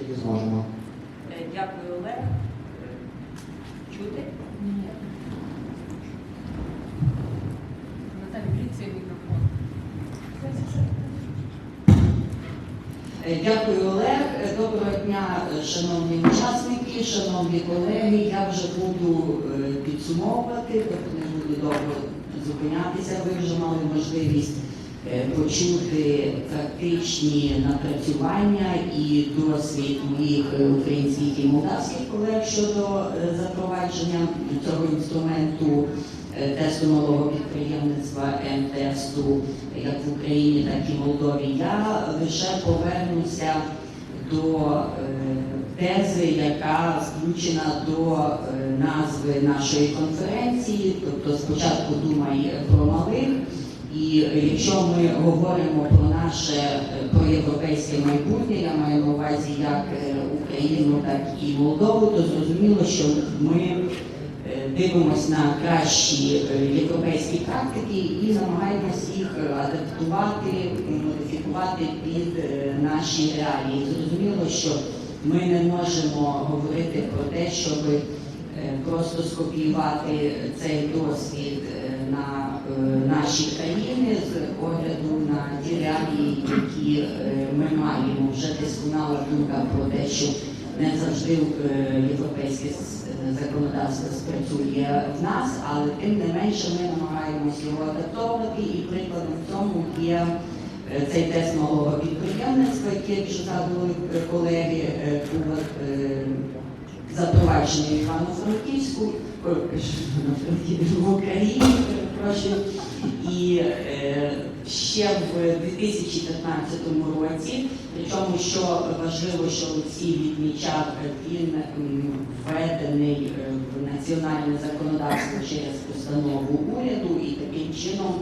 Зможемо. Е, Дякую, Олег. Е, Чути? Наталі, беріть цей мікрофон. Е, Дякую, Олег. Доброго дня, шановні учасники, шановні колеги. Я вже буду підсумовувати, тобто не буду довго зупинятися. Ви вже мали можливість почути фактичні напрацювання і досвід моїх е, українських і молдавських колег щодо е, запровадження цього інструменту е, тесту малого підприємництва М-тесту як в Україні, так і в Молдові. Я лише повернуся до е, тези, яка включена до е, назви нашої конференції, тобто спочатку думай про малих. І якщо ми говоримо про наше е, проєвропейське майбутнє, я маю на увазі як е, Україну, так і Молдову, то зрозуміло, що ми е, дивимося на кращі європейські практики і намагаємось їх адаптувати, модифікувати під наші реалії. Зрозуміло, що ми не можемо говорити про те, щоб просто скопіювати цей досвід е, на е, наші країни з огляду на ті реалії, які е, ми маємо. Вже досконала думка про те, що не завжди е, європейське е, законодавство спрацює в нас, але тим не менше ми намагаємося його адаптовувати, і прикладом в цьому є е, цей тест малого підприємництва, який, як вже згадували е, колеги, в Івано-Франківську, в Україні, перепрошую. І е, ще в 2015 році, причому що важливо, що Олексій відмічав, він введений е, в національне законодавство через постанову уряду і таким чином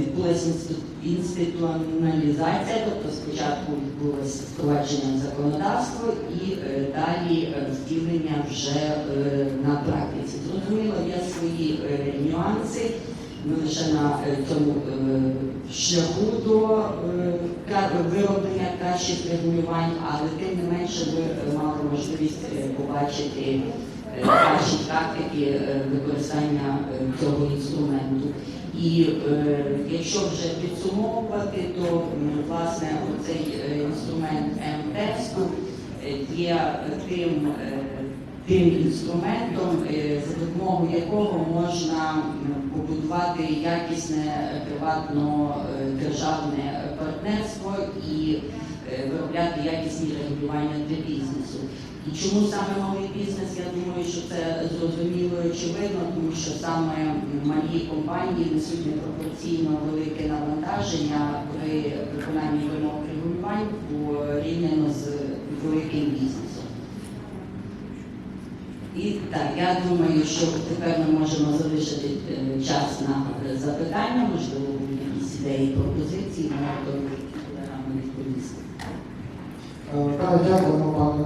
відбулася інститу- інституціоналізація, тобто спочатку відбулося впровадження в законодавство і е, далі е, втілення вже е, на практиці. Зрозуміло, є свої е, нюанси. Ми лише на е, цьому е, шляху до е, вироблення кращих регулювань, але тим не менше ви е, мали можливість е, побачити е, кращі практики е, використання е, цього інструменту. І е, якщо вже підсумовувати, то власне оцей е, інструмент М-тесту е, є тим, е, тим інструментом, за допомогою якого можна м, побудувати якісне е, приватно-державне партнерство і е, виробляти якісні регулювання для бізнесу. І чому саме малий бізнес? Я думаю, що це зрозуміло і очевидно, тому що саме малі компанії несуть непропорційно велике навантаження при виконанні вимог регулювань порівняно з великим бізнесом. І так, я думаю, що тепер ми можемо залишити е, час на е, запитання, можливо, якісь ідеї, пропозиції, на то відповісти. не Так, дякуємо, пане